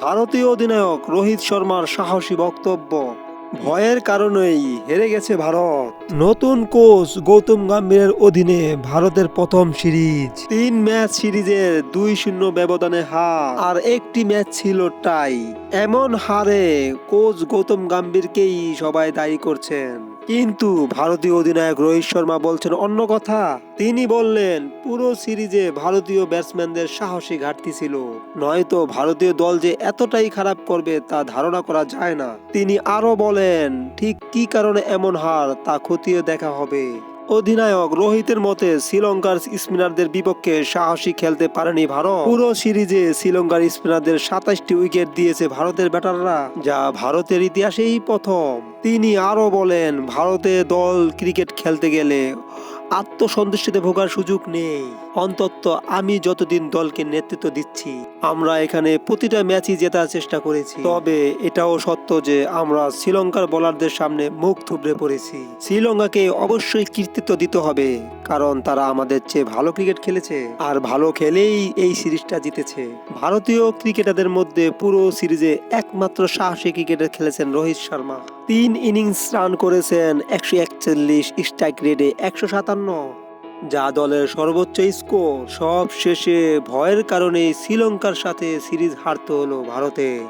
ভারতীয় অধিনায়ক রোহিত শর্মার সাহসী বক্তব্য। ভয়ের কারণেই হেরে গেছে ভারত। নতুন কোচ গৌতম গম্ভীরের অধীনে ভারতের প্রথম সিরিজ। তিন ম্যাচ সিরিজের দুই শূন্য ব্যবধানে হার। আর একটি ম্যাচ ছিল টাই। এমন হারে কোচ গৌতম গম্ভীরকেই সবাই দায়ী করছেন। কিন্তু ভারতীয় অধিনায়ক রোহিত শর্মা বলছেন অন্য কথা। তিনি বললেন, পুরো সিরিজে ভারতীয় ব্যাটসম্যানদের সাহসী ঘাটতি ছিল। নয়তো ভারতীয় দল যে এতটাই খারাপ করবে তা ধারণা করা যায় না। তিনি আরও বলেন ঠিক কি কারণে এমন হার তা খতিয়ে দেখা হবে? অধিনায়ক রোহিতের মতে, শ্রীলঙ্কার স্পিনারদের বিপক্ষে সাহসী খেলতে পারেনি ভারত। পুরো সিরিজে শ্রীলঙ্কার স্পিনারদের সাতাশটি উইকেট দিয়েছে ভারতের ব্যাটাররা, যা ভারতের ইতিহাসেই প্রথম। তিনি আরও বলেন, ভারতে দল ক্রিকেট খেলতে গেলে আত্মসন্তুষ্টিতে ভোগার সুযোগ নেই। অন্তত আমি যতদিন দলকে নেতৃত্ব দিচ্ছি, আমরা এখানে প্রতিটা ম্যাচই জেতার চেষ্টা করেছি। তবে এটাও সত্য যে আমরা শ্রীলঙ্কার বোলারদের সামনে মুখ থুবড়ে পড়েছি। শ্রীলঙ্কাকে অবশ্যই কৃতিত্ব দিতে হবে, কারণ তারা আমাদের চেয়ে ভালো ক্রিকেট খেলেছে আর ভালো খেলেই এই সিরিজটা জিতেছে। ভারতীয় ক্রিকেটারদের মধ্যে পুরো সিরিজে একমাত্র সাহসী ক্রিকেটার খেলেছেন রোহিত শর্মা। তিন ইনিংস রান করেছেন একশো একচল্লিশ স্ট্রাইক রেটে একশো সাতান্ন। যা দলের সর্বোচ্চ স্কোর। সব শেষে ভয়ের কারণে শ্রীলঙ্কার সাথে সিরিজ হারতে হলো ভারতের।